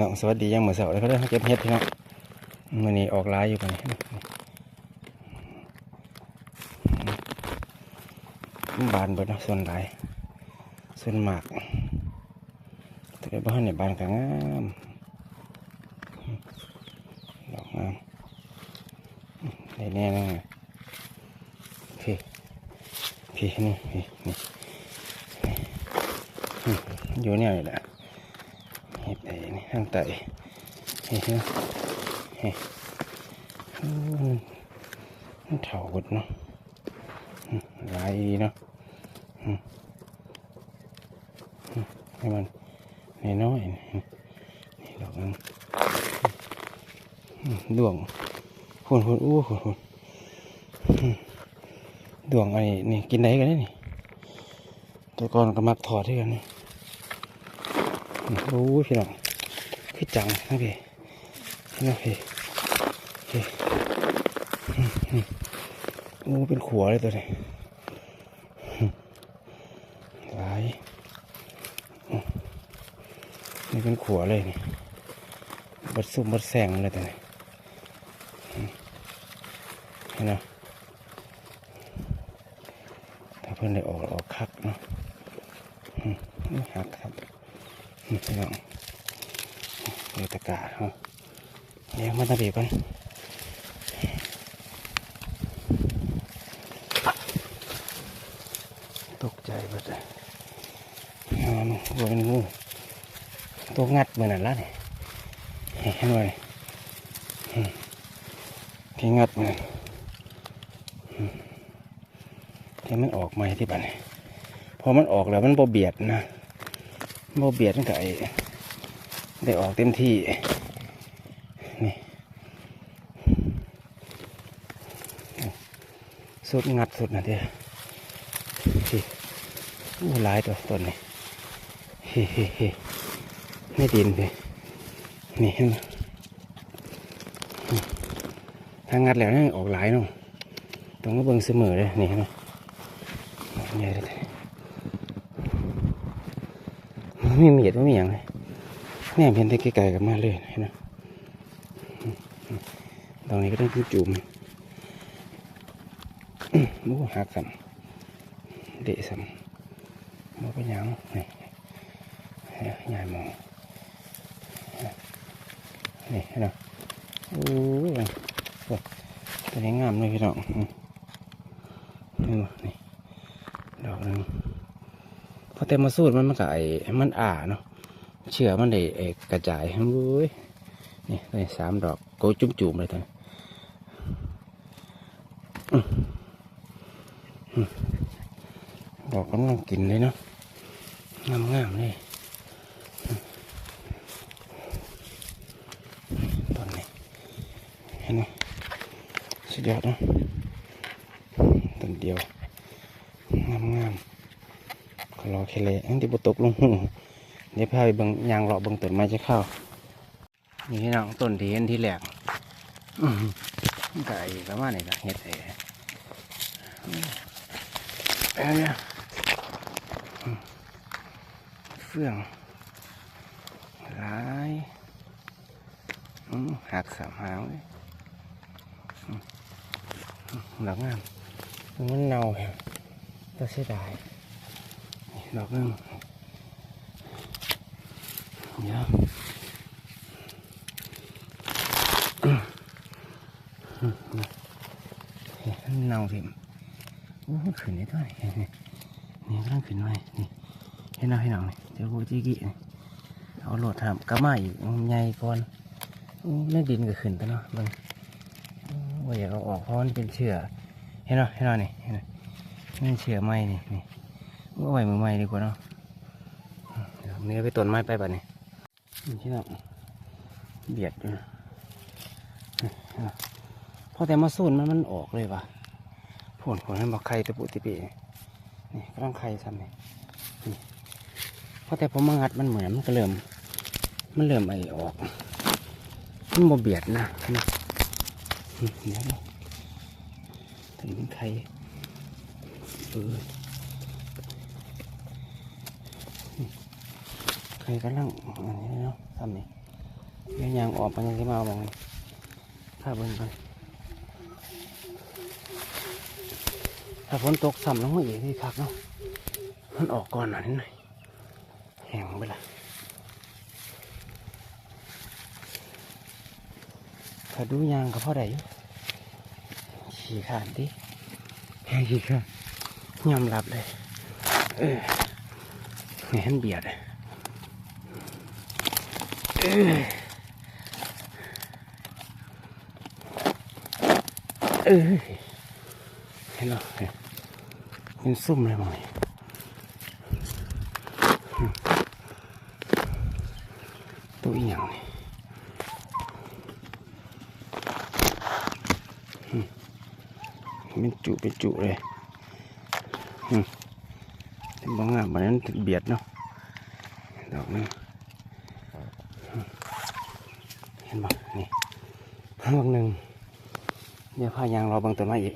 น้องสวัสดียังเหมือนเสาเลยเขาเด้อเก็บเห็ดพี่น้องมันนี้ออกหลายอยู่กันนี่บานเบิดนะส่วนหลายส่วนมากแต่บ้านเนี่ยบานก็งามดอกงามได้แน่นะพี่พี่นี่พี่นี่อยู่เนี่ยแหละ เห็ดไอ้นี่ข้างใต้เห็ดนะเห็ดอืมมันเถาหดเนาะอืมหลายเนาะอืมอืมให้มันน้อยๆนี่นี่ดอกนึงอืมดวงหุ่นหุ่นอู้หุ่นหุ่นดวงไอ้นี่กินได้กันนี่แต่ก่อนก็มักถอดที่กันนี่ โอ้ยพี่น้องคือจังทั้งพี่พี่น้องพี่พี่อืมอืมโอ้เป็นขัวเลยตัวนี้หลายอืมนี่เป็นขัวเลยนี่บัดซุ่มบัดแสงเลยตัวนี้เห็นไหมถ้าเพิ่อนได้ออกออกคักเนาะหักครับ พี่น้องเดือตะกาเนาเลี้ยงมาตะบีบกันตกใจหมดเลยเอามันวัวเป็นงูตัวงัดเหมือนนั่นละเนี่ยเห็นไหมที่งัดเหมือนที่มันออกมาที่บ้านพอมันออกแล้วมันบ่เบียดนะ โมเบียดมันก็ไอ้ได้ออกเต็มที่ นี่สุดงัดสุดนะเดียวอู้หลายตัวต้นนี่เฮ้เฮ้เฮ้ไม่ดินพี่นี่เห็นไหมถ้างัดแล้วนี่ออกหลายเนาะต้องมาเบิ่งเสมอเลยนี่เห็นไหมใหญ่เลย มันไม่มีดไม่มีอย่างเลยแม่เห็นแต่ไกลๆกันมาเลยเห็นไหมอืมอืมตรงนี้ก็ต้องจุ่มมอืมมูหักสัมเดะสัมมูเป็นหยังนี่เนี่มองนี่เห็นไหมโอ้ยตัวนี้งามเลยพี่น้องนี่ดอกนึง อแต่มาสูดมันมันก็ไอ้มันอ่าเนาะเชื่อมันได้เอกกระจายเว้ยนี่ได้สามดอกโกจุ่มจุ่มๆเลยท่านดอกกำลังกินเลยเนาะงามงามๆเลยอื้อนนี้เห็นไหมสุดยอดเนาะต้นเดียวงามงามๆ รอแค่เลยอันที่บตกลงหูเดี๋ยวพาไปบิ่งยางเลาะเบิ่งต้นไม้จะเข้านี่น้องต้นที่เห็นที่แหลกไก่ประมาณนี้ละเห็ดไอ้เอ้ยเนี่ยเฟื่องหลายหักสามหางเลยอืมอืมดอกงามมันเน่าแฮะเสียดาย ดอกนึงเดี๋ยวเฮ้ยเน่าถิ่มโอ้ขึ้นได้ด้วยนี่นี่กำลังขึ้นไว้นี่เห็นไหมให้หนังนี่เดี๋ยวกูจี้กี้นี่เอาโหลดทำกระมาอีกใหญ่ก่อนในดินก็ขึ้นตัวเนาะเบิ่งว่าอยากเอาออกเพราะมันเป็นเชื้อเห็นไหมเห็นไหมนี่เห็นไหมนี่เชื้อไหมนี่นี่ เอาไว้มือใหม่ดีกว่าเนาะเดี๋ยวเนื้อไปต้นไม้ไปแบบนี้นี่ที่นั่นเบียดอยู่นะพอแต่มาสูนมันมันออกเลยว่ะผลผลให้บอกไข่ตะปุติปีนี่กำลังไข่ซ้ำนี่นี่พอแต่ผมมางัดมันเหมือนมันก็เริ่ม มันเริ่มไอออกมันบ่เบียดนะนะนี่เดี๋ยวถึงไข่เออ ไข่นี่กำลังอันนี้เนาะทำนี่เดี๋ยวยางออกมันยังจะมาเอามองนี่ถ้าเบิ่งกันถ้าฝนตกซ้ำลงมาอีกนี่คักเนาะมันออกก่อนหน่อยนิดหน่อยแห้งไปละถ้าดูยางก็พอได้อยู่ขี่ขานดิแห้งขี่ขานยอมรับเลยเออแหนเบียดเลย มั้งนี่อืมตัวอีหยังนี่อืมเป็นจุเป็นจุเลย บางงามมันนั้น เบียดเนางเห็นบ่นี่บางหนึ่งเดี๋ยวพายางรอบางตัวมาอีก